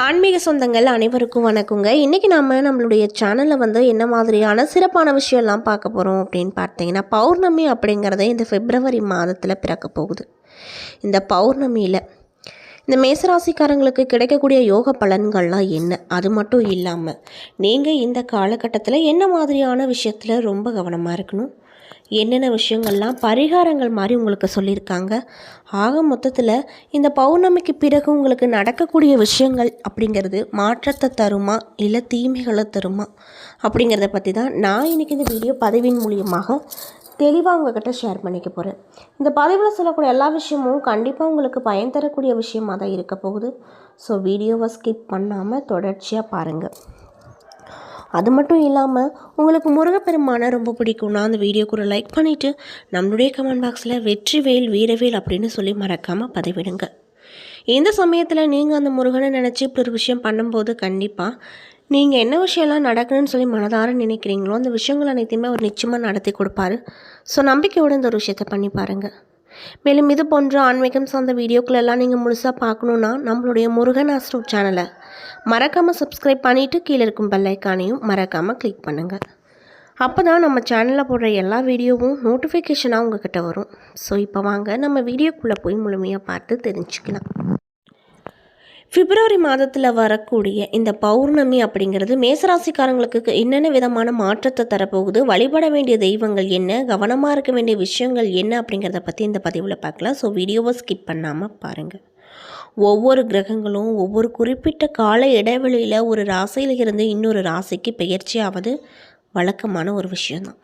ஆன்மீக சொந்தங்கள் அனைவருக்கும் வணக்கங்க. இன்றைக்கி நாம் நம்மளுடைய சேனலில் வந்து என்ன மாதிரியான சிறப்பான விஷயம்லாம் பார்க்க போகிறோம் அப்படின்னு பார்த்தீங்கன்னா பௌர்ணமி அப்படிங்கிறதே இந்த பிப்ரவரி மாதத்தில் பிறக்க போகுது. இந்த பௌர்ணமியில் இந்த மேசராசிக்காரங்களுக்கு கிடைக்கக்கூடிய யோக பலன்கள்லாம் என்ன? அது மட்டும் இல்லாமல் நீங்கள் இந்த காலகட்டத்தில் என்ன மாதிரியான விஷயத்தில் ரொம்ப கவனமாக இருக்கணும்? என்னென்ன விஷயங்கள்லாம் பரிகாரங்கள் மாதிரி உங்களுக்கு சொல்லியிருக்காங்க. ஆக மொத்தத்தில் இந்த பௌர்ணமிக்கு பிறகு உங்களுக்கு நடக்கக்கூடிய விஷயங்கள் அப்படிங்கிறது மாற்றத்தை தருமா? இல்லை தீமைகளை தருமா? அப்படிங்கிறத பற்றி தான் நான் இன்றைக்கி இந்த வீடியோ பதிவின் மூலியமாக தெளிவாக உங்ககிட்ட ஷேர் பண்ணிக்க போகிறேன் இந்த பதிவில் சொல்லக்கூடிய எல்லா விஷயமும் கண்டிப்பாக உங்களுக்கு பயன் தரக்கூடிய விஷயமாக தான் இருக்க போகுது. ஸோ வீடியோவை ஸ்கிப் பண்ணாமல் தொடர்ச்சியாக பாருங்கள் அது மட்டும் இல்லாமல் உங்களுக்கு முருகப்பெருமானை ரொம்ப பிடிக்கும்னா அந்த வீடியோக்கு ஒரு லைக் பண்ணிவிட்டு நம்மளுடைய கமெண்ட் பாக்ஸில் வெற்றிவேல் வீரவேல் அப்படின்னு சொல்லி மறக்காமல் பதிவிடுங்க. இந்த சமயத்தில் நீங்கள் அந்த முருகனை நினச்சி இப்படி ஒரு விஷயம் பண்ணும்போது கண்டிப்பாக நீங்கள் என்ன விஷயம்லாம் நடக்கணும்னு சொல்லி மனதார நினைக்கிறீங்களோ அந்த விஷயங்கள் அனைத்தையுமே அவர் நிச்சயமாக நடத்தி கொடுப்பாரு. ஸோ நம்பிக்கையோடு இந்த ஒரு விஷயத்தை பண்ணி பாருங்கள் மேலும் இது போன்ற ஆன்மீகம் சார்ந்த வீடியோக்கள் எல்லாம் நீங்கள் முழுசாக பார்க்கணுன்னா நம்மளுடைய முருகன் ஆஸ்ட்ரோ சேனலை மறக்காமல் சப்ஸ்கிரைப் பண்ணிவிட்டு கீழே இருக்கும் பெல்லைக்கானையும் மறக்காமல் கிளிக் பண்ணுங்கள் அப்போ தான் நம்ம சேனலில் போடுற எல்லா வீடியோவும் நோட்டிஃபிகேஷனாக உங்ககிட்ட வரும். ஸோ இப்போ வாங்க நம்ம வீடியோக்குள்ளே போய் முழுமையாக பார்த்து தெரிஞ்சுக்கலாம். பிப்ரவரி மாதத்தில் வரக்கூடிய இந்த பௌர்ணமி அப்படிங்கிறது மேசராசிக்காரங்களுக்கு என்னென்ன விதமான மாற்றத்தை தரப்போகுது? வழிபட வேண்டிய தெய்வங்கள் என்ன? கவனமாக இருக்க வேண்டிய விஷயங்கள் என்ன? அப்படிங்கிறத பற்றி இந்த பதிவில் பார்க்கலாம். ஸோ வீடியோவை ஸ்கிப் பண்ணாமல் பாருங்கள் ஒவ்வொரு கிரகங்களும் ஒவ்வொரு குறிப்பிட்ட கால இடைவெளியில் ஒரு ராசியில் இருந்து இன்னொரு ராசிக்கு பெயர்ச்சியாவது வழக்கமான ஒரு விஷயம்தான்.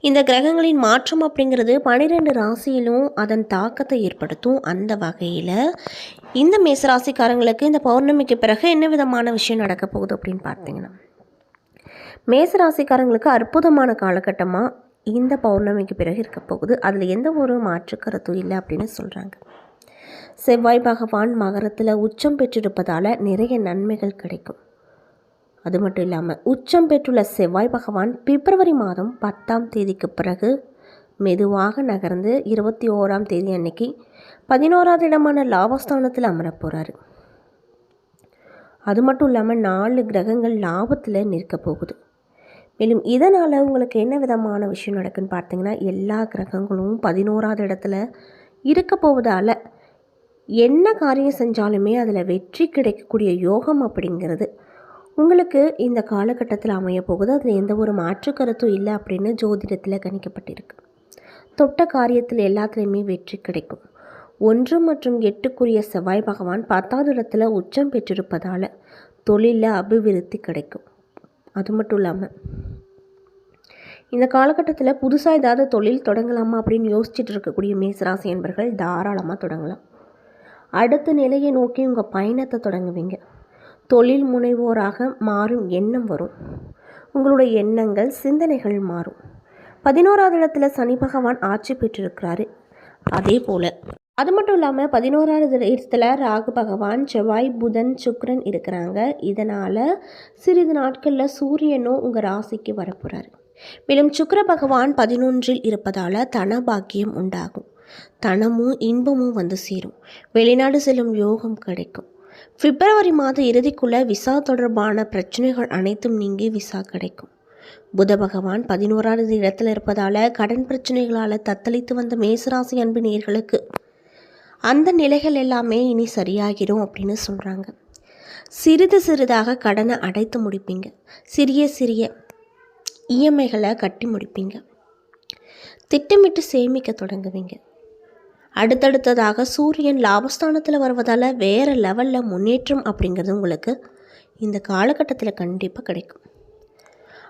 இந்த கிரகங்களின் மாற்றம் அப்படிங்கிறது பனிரெண்டு ராசியிலும் அதன் தாக்கத்தை ஏற்படுத்தும் அந்த வகையில் இந்த மேசராசிக்காரங்களுக்கு இந்த பௌர்ணமிக்கு பிறகு என்ன விதமான விஷயம் நடக்க போகுது அப்படின்னு பார்த்தீங்கன்னா மேசராசிக்காரங்களுக்கு அற்புதமான காலகட்டமாக இந்த பௌர்ணமிக்கு பிறகு இருக்க போகுது. அதில் எந்த ஒரு மாற்று கருத்தும் இல்லை அப்படின்னு சொல்கிறாங்க செவ்வாய் பகவான் மகரத்தில் உச்சம் பெற்றிருப்பதால் நிறைய நன்மைகள் கிடைக்கும். அது மட்டும் இல்லாமல் உச்சம் பெற்றுள்ள செவ்வாய் பகவான் பிப்ரவரி மாதம் பத்தாம் தேதிக்கு பிறகு மெதுவாக நகர்ந்து இருபத்தி ஓராம் தேதி அன்னைக்கு பதினோராவது இடமான லாபஸ்தானத்தில் அமரப் போகிறாரு அது மட்டும் இல்லாமல் நாலு கிரகங்கள் லாபத்தில் நிற்க போகுது. மேலும் இதனால் உங்களுக்கு என்ன விதமான விஷயம் நடக்குன்னு பார்த்தீங்கன்னா எல்லா கிரகங்களும் பதினோராவது இடத்துல இருக்க போவதால் என்ன காரியம் செஞ்சாலுமே அதில் வெற்றி கிடைக்கக்கூடிய யோகம் அப்படிங்கிறது உங்களுக்கு இந்த காலகட்டத்தில் அமைய போகுது அதில் எந்த ஒரு மாற்று கருத்தும் இல்லை அப்படின்னு ஜோதிடத்தில் கணிக்கப்பட்டிருக்கு. தொட்ட காரியத்தில் எல்லாத்துலேயுமே வெற்றி கிடைக்கும். ஒன்று மற்றும் எட்டுக்குரிய செவ்வாய் பகவான் பத்தாவது இடத்துல உச்சம் பெற்றிருப்பதால் தொழிலில் அபிவிருத்தி கிடைக்கும். அது மட்டும் இல்லாமல் இந்த காலகட்டத்தில் புதுசாக ஏதாவது தொழில் தொடங்கலாமா அப்படின்னு யோசிச்சுட்டு இருக்கக்கூடிய மேசராசி என்பர்கள் தாராளமாக தொடங்கலாம். அடுத்த நிலையை நோக்கி உங்கள் பயணத்தை தொடங்குவீங்க. தொழில் முனைவோராக மாறும் எண்ணம் வரும். உங்களுடைய எண்ணங்கள் சிந்தனைகள் மாறும். பதினோராவது இடத்துல சனி பகவான் ஆட்சி பெற்றிருக்கிறாரு. அதே போல் அது மட்டும் இல்லாமல் பதினோராவது இடத்துல ராகு பகவான் செவ்வாய் புதன் சுக்ரன் இருக்கிறாங்க. இதனால் சிறிது நாட்களில் சூரியனும் உங்கள் ராசிக்கு வரப்போகிறாரு மேலும் சுக்கர பகவான் பதினொன்றில் இருப்பதால் தன பாக்கியம் உண்டாகும். தனமும் இன்பமும் வந்து சேரும். வெளிநாடு செல்லும் யோகம் கிடைக்கும். பிப்ரவரி மாத இறுதிக்குள்ளே விசா தொடர்பான பிரச்சனைகள் அனைத்தும் நீங்கி விசா கிடைக்கும். புத பகவான் பதினோராவது இடத்துல இருப்பதால் கடன் பிரச்சனைகளால் தத்தளித்து வந்த மேசராசி அன்பு நேர்களுக்கு அந்த நிலைகள் எல்லாமே இனி சரியாகிடும் அப்படின்னு சொல்கிறாங்க சிறிது சிறிதாக கடனை அடைத்து முடிப்பீங்க. சிறிய சிறிய இஎம்ஐகளை கட்டி முடிப்பீங்க. திட்டமிட்டு சேமிக்க தொடங்குவீங்க. அடுத்தடுத்ததாக சூரியன் லாபஸ்தானத்தில் வருவதால் வேறு லெவலில் முன்னேற்றம் அப்படிங்கிறது உங்களுக்கு இந்த காலகட்டத்தில் கண்டிப்பாக கிடைக்கும்.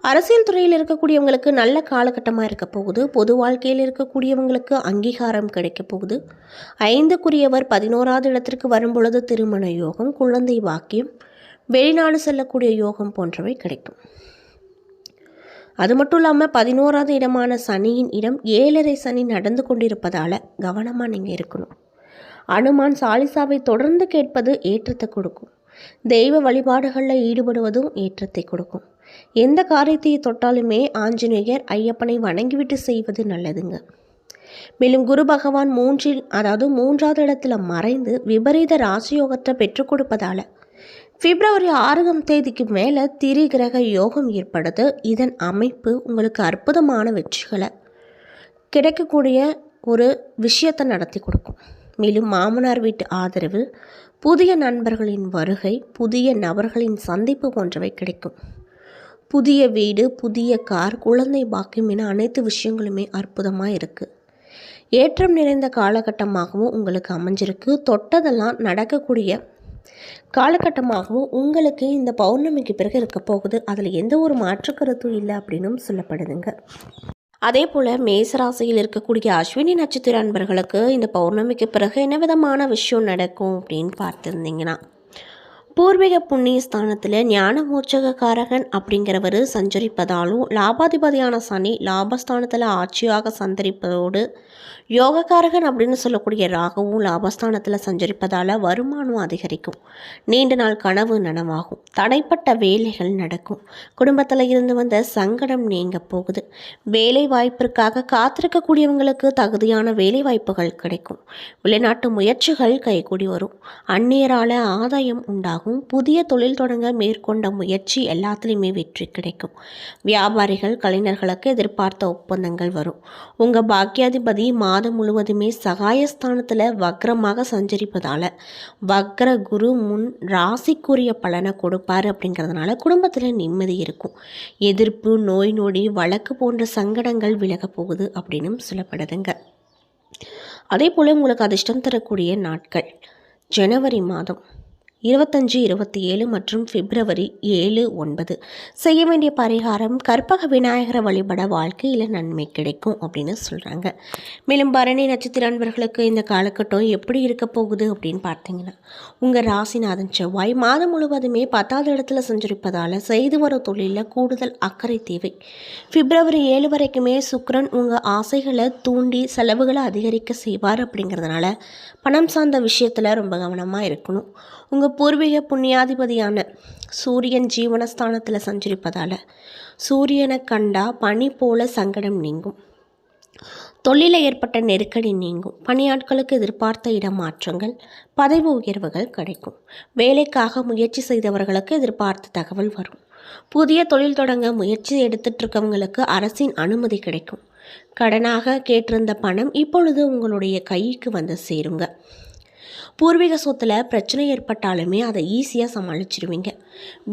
அரசியல் துறையில் இருக்கக்கூடியவங்களுக்கு நல்ல காலகட்டமாக இருக்க போகுது. பொது வாழ்க்கையில் இருக்கக்கூடியவங்களுக்கு அங்கீகாரம் கிடைக்க போகுது. ஐந்துக்குரியவர் பதினோராவது இடத்திற்கு வரும்பொழுது திருமண யோகம் குழந்தை வாக்கியம் வெளிநாடு செல்லக்கூடிய யோகம் போன்றவை கிடைக்கும். அது மட்டும் இல்லாமல் பதினோராவது இடமான சனியின் இடம் ஏழரை சனி நடந்து கொண்டிருப்பதால் கவனமாக நீங்கள் இருக்கணும். அனுமான் சாலிசாவை தொடர்ந்து கேட்பது ஏற்றத்தை கொடுக்கும். தெய்வ வழிபாடுகளில் ஈடுபடுவதும் ஏற்றத்தை கொடுக்கும். எந்த காரியத்தை தொட்டாலுமே ஆஞ்சநேயர் ஐயப்பனை வணங்கிவிட்டு செய்வது நல்லதுங்க. மேலும் குரு பகவான் மூன்றில் அதாவது மூன்றாவது இடத்துல மறைந்து விபரீத ராசியோகத்தை பெற்றுக் கொடுப்பதால் பிப்ரவரி ஆறாம் தேதிக்கு மேலே திரிகிரக யோகம் ஏற்படுது. இதன் அமைப்பு உங்களுக்கு அற்புதமான வெற்றிகளை கிடைக்கக்கூடிய ஒரு விஷயத்தை நடத்தி கொடுக்கும். மேலும் மாமனார் வீட்டு ஆதரவு புதிய நண்பர்களின் வருகை புதிய நபர்களின் சந்திப்பு போன்றவை கிடைக்கும். புதிய வீடு புதிய கார் குழந்தை பாக்கியம் என அனைத்து விஷயங்களுமே அற்புதமாக இருக்குது ஏற்றம் நிறைந்த காலகட்டமாகவும் உங்களுக்கு அமைஞ்சிருக்கு. தொட்டதெல்லாம் நடக்கக்கூடிய காலகட்டமாகவும் உங்களுக்கு இந்த பௌர்ணமிக்கு பிறகு இருக்க போகுது. அதில் எந்த ஒரு மாற்று கருத்தும் இல்லை அப்படின்னும் சொல்லப்படுதுங்க. அதே போல் மேசராசியில் இருக்கக்கூடிய அஸ்வினி நட்சத்திர அன்பர்களுக்கு இந்த பௌர்ணமிக்கு பிறகு என்ன விதமான விஷயம் நடக்கும் அப்படின்னு பார்த்துருந்தீங்கன்னா பூர்வீக புண்ணிய ஸ்தானத்தில் ஞான அப்படிங்கிறவர் சஞ்சரிப்பதாலும் லாபாதிபதியான சனி லாபஸ்தானத்தில் ஆட்சியாக சந்தரிப்பதோடு யோகக்காரகன் அப்படின்னு சொல்லக்கூடிய ராகவும் லாபஸ்தானத்தில் சஞ்சரிப்பதால் வருமானம் அதிகரிக்கும். நீண்ட நாள் கனவு நனவாகும். தடைப்பட்ட வேலைகள் நடக்கும். குடும்பத்தில் இருந்து வந்த சங்கடம் நீங்க போகுது. வேலை வாய்ப்பிற்காக காத்திருக்கக்கூடியவங்களுக்கு தகுதியான வேலை வாய்ப்புகள் கிடைக்கும். வெளிநாட்டு முயற்சிகள் கைகூடி வரும். அந்நியரால் ஆதாயம் உண்டாகும். புதிய தொழில் தொடங்க மேற்கொண்ட முயற்சி எல்லாத்துலேயுமே வெற்றி கிடைக்கும். வியாபாரிகள் கலைஞர்களுக்கு எதிர்பார்த்த ஒப்பந்தங்கள் வரும். உங்கள் பாக்கியாதிபதி மாதம் முழுவதுமே சகாயஸ்தானத்தில் வக்ரமாக சஞ்சரிப்பதால் வக்ர குரு முன் ராசிக்குரிய பலனை கொடுப்பார் அப்படிங்கிறதுனால குடும்பத்தில் நிம்மதி இருக்கும். எதிர்ப்பு நோய் நொடி வழக்கு போன்ற சங்கடங்கள் விலகப் போகுது அப்படின்னு சொல்லப்படுதுங்க. அதே போல் உங்களுக்கு அதிர்ஷ்டம் தரக்கூடிய நாட்கள். ஜனவரி மாதம். இருபத்தஞ்சு இருபத்தி ஏழு மற்றும் பிப்ரவரி ஏழு ஒன்பது. செய்ய வேண்டிய பரிகாரம் கற்பக விநாயகரை வழிபட வாழ்க்கையில் நன்மை கிடைக்கும் அப்படின்னு சொல்கிறாங்க மேலும் பரணி நட்சத்திர அன்பர்களுக்கு இந்த காலகட்டம் எப்படி இருக்க போகுது அப்படின்னு பார்த்தீங்கன்னா உங்கள் ராசிநாதன் செவ்வாய் மாதம் முழுவதுமே பத்தாவது இடத்துல செஞ்சிருப்பதால் செய்து வர தொழிலில் கூடுதல் அக்கறை தேவை. பிப்ரவரி ஏழு வரைக்குமே சுக்ரன் உங்கள் ஆசைகளை தூண்டி செலவுகளை அதிகரிக்க செய்வார் அப்படிங்கிறதுனால பணம் சார்ந்த விஷயத்தில் ரொம்ப கவனமாக இருக்கணும். உங்கள் பூர்வீக புண்ணியாதிபதியான சூரியன் ஜீவனஸ்தானத்தில் சஞ்சரிப்பதால் சூரியனை கண்டா பனி போல சங்கடம் நீங்கும். தொழிலில் ஏற்பட்ட நெருக்கடி நீங்கும். பணியாட்களுக்கு எதிர்பார்த்த இடமாற்றங்கள் பதவி உயர்வுகள் கிடைக்கும். வேலைக்காக முயற்சி செய்தவர்களுக்கு எதிர்பார்த்த தகவல் வரும். புதிய தொழில் தொடங்க முயற்சி எடுத்துட்டு இருக்கவங்களுக்கு அரசின் அனுமதி கிடைக்கும். கடனாக கேட்டிருந்த பணம் இப்பொழுது உங்களுடைய கைக்கு வந்து சேருங்க. பூர்வீக சொத்தில் பிரச்சனை ஏற்பட்டாலுமே அதை ஈஸியாக சமாளிச்சிருவீங்க.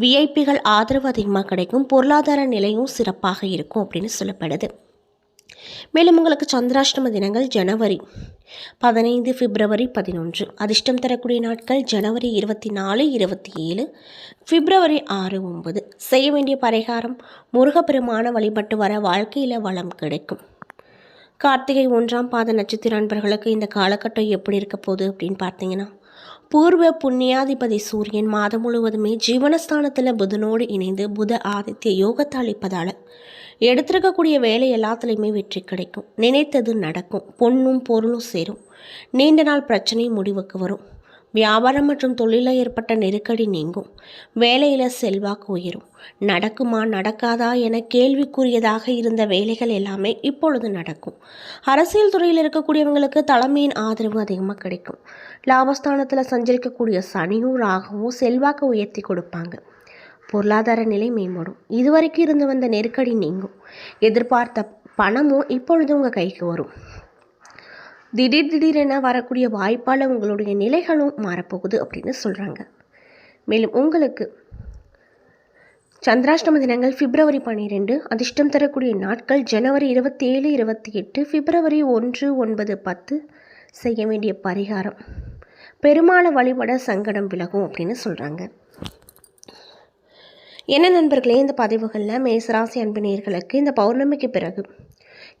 விஐபிகள் ஆதரவு அதிகமாக கிடைக்கும் பொருளாதார நிலையும் சிறப்பாக இருக்கும் அப்படின்னு சொல்லப்படுது. மேலும் உங்களுக்கு சந்திராஷ்டம தினங்கள் ஜனவரி பதினைந்து பிப்ரவரி பதினொன்று. அதிர்ஷ்டம் தரக்கூடிய நாட்கள் ஜனவரி இருபத்தி நாலு இருபத்தி ஏழு பிப்ரவரி ஆறு ஒன்பது. செய்ய வேண்டிய பரிகாரம் முருகப்பெருமான வழிபட்டு வர வாழ்க்கையில் வளம் கிடைக்கும். கார்த்திகை ஒன்றாம் பாத நட்சத்திர நண்பர்களுக்கு இந்த காலகட்டம் எப்படி இருக்க போகுது அப்படின்னு பார்த்தீங்கன்னா பூர்வ புண்ணியாதிபதி சூரியன் மாதம் முழுவதுமே ஜீவனஸ்தானத்தில் புதனோடு இணைந்து புத ஆதித்ய யோகத்தை அளிப்பதால் எடுத்திருக்கக்கூடிய வேலை எல்லாத்துலேயுமே வெற்றி கிடைக்கும். நினைத்தது நடக்கும். பொண்ணும் பொருளும் சேரும். நீண்ட நாள் பிரச்சனை முடிவுக்கு வரும். வியாபாரம் மற்றும் தொழிலில் ஏற்பட்ட நெருக்கடி நீங்கும். வேலையில் செல்வாக்கு உயரும். நடக்குமா நடக்காதா என கேள்விக்குரியதாக இருந்த வேலைகள் எல்லாமே இப்பொழுது நடக்கும். அரசியல் துறையில் இருக்கக்கூடியவங்களுக்கு தலைமையின் ஆதரவு அதிகமாக கிடைக்கும். லாபஸ்தானத்தில் சஞ்சரிக்கக்கூடிய சனியும் ராகவும் செல்வாக்கு உயர்த்தி கொடுப்பாங்க. பொருளாதார நிலை மேம்படும். இதுவரைக்கும் இருந்து வந்த நெருக்கடி நீங்கும். எதிர்பார்த்த பணமும் இப்பொழுது உங்கள் கைக்கு வரும். திடீர் திடீரென வரக்கூடிய வாய்ப்பால் உங்களுடைய நிலைகளும் மாறப்போகுது அப்படின்னு சொல்கிறாங்க மேலும் உங்களுக்கு சந்திராஷ்டம தினங்கள் பிப்ரவரி பன்னிரெண்டு அதிர்ஷ்டம் தரக்கூடிய நாட்கள் ஜனவரி இருபத்தி ஏழு இருபத்தி எட்டு பிப்ரவரி ஒன்று ஒன்பது பத்து செய்ய வேண்டிய பரிகாரம். பெருமாளை வழிபட சங்கடம் விலகும் அப்படின்னு சொல்கிறாங்க என்ன நண்பர்களே இந்த பதிவுகளில் மேசராசி அன்பினியர்களுக்கு இந்த பௌர்ணமிக்கு பிறகு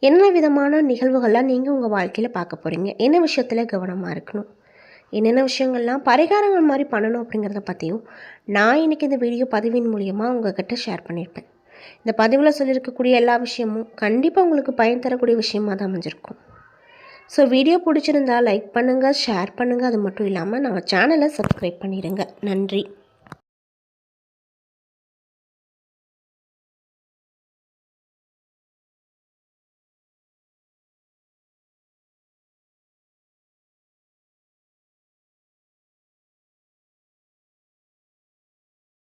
என்ன விதமான நிகழ்வுகள்லாம் நீங்கள் உங்கள் வாழ்க்கையில் பார்க்க போகிறீங்க என்ன விஷயத்தில் கவனமாக இருக்கணும்? என்னென்ன விஷயங்கள்லாம் பரிகாரங்கள் மாதிரி பண்ணணும் அப்படிங்கிறத பற்றியும் நான் இன்றைக்கி இந்த வீடியோ பதிவின் மூலியமாக உங்கள்கிட்ட ஷேர் பண்ணியிருப்பேன். இந்த பதிவில் சொல்லியிருக்கக்கூடிய எல்லா விஷயமும் கண்டிப்பாக உங்களுக்கு பயன் தரக்கூடிய விஷயமாக தான் அமைஞ்சிருக்கும். ஸோ வீடியோ பிடிச்சிருந்தா லைக் பண்ணுங்கள் ஷேர் பண்ணுங்கள் அது மட்டும் இல்லாமல் நம்ம சேனலை சப்ஸ்கிரைப் பண்ணிடுங்க நன்றி.